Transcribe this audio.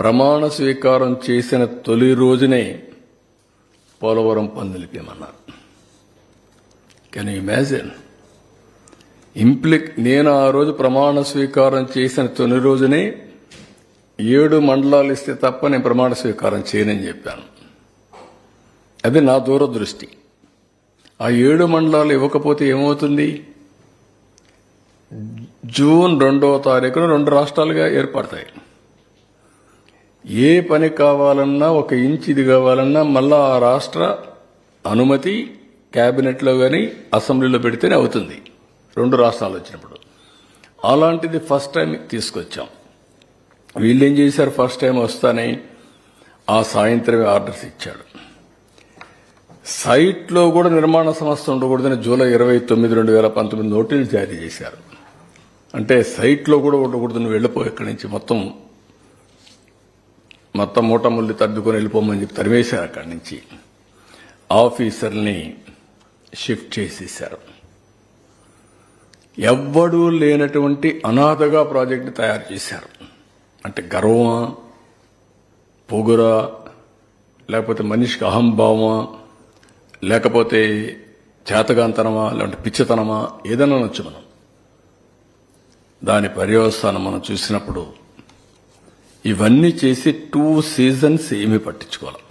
ప్రమాణ స్వీకారం చేసిన తొలి రోజునే పోలవరం పని నిలిపేమన్నారు కెన్ ఇమాజిన్ ఇంప్లిక్ నేను ఆ రోజు ప్రమాణ స్వీకారం చేసిన తొలి రోజునే ఏడు మండలాలు ఇస్తే తప్ప నేను ప్రమాణ స్వీకారం చేయనని చెప్పాను. అది నా దూరదృష్టి. ఆ ఏడు మండలాలు ఇవ్వకపోతే ఏమవుతుంది? జూన్ రెండవ తారీఖున రెండు రాష్ట్రాలుగా ఏర్పడతాయి. ఏ పని కావాలన్నా ఒక ఇంచిది ఇది కావాలన్నా మళ్ళా ఆ రాష్ట్ర అనుమతి క్యాబినెట్లో కానీ అసెంబ్లీలో పెడితేనే అవుతుంది. రెండు రాష్ట్రాలు వచ్చినప్పుడు. అలాంటిది ఫస్ట్ టైం తీసుకొచ్చాం. వీళ్ళు ఏం చేశారు? ఫస్ట్ టైం వస్తానే ఆ సాయంత్రమే ఆర్డర్స్ ఇచ్చాడు. సైట్లో కూడా నిర్మాణ సంస్థ ఉండకూడదని జూలై ఇరవై తొమ్మిది రెండు వేల పంతొమ్మిది నోటీసులు జారీ చేశారు. అంటే సైట్లో కూడా ఉండకూడదని వెళ్ళిపోయి వెళ్ళిపో ఇక్కడి నుంచి మొత్తం మొత్తం మూటముల్లి తద్దుకొని వెళ్ళిపోమని చెప్పి తరిమేశారు అక్కడి నుంచి. ఆఫీసర్ని షిఫ్ట్ చేసేశారు. ఎవ్వడూ లేనటువంటి అనాథగా ప్రాజెక్టు తయారు చేశారు. అంటే గర్వమా? పొగురా? లేకపోతే మనిషికి అహంభావమా? లేకపోతే చేతగాంతనమా? లేదంటే పిచ్చితనమా? ఏదైనా అనొచ్చు మనం. దాని పర్యవస్థానం మనం చూసినప్పుడు ఇవన్నీ చేసి టూ సీజన్స్ ఏమీ పట్టించుకోవాలి.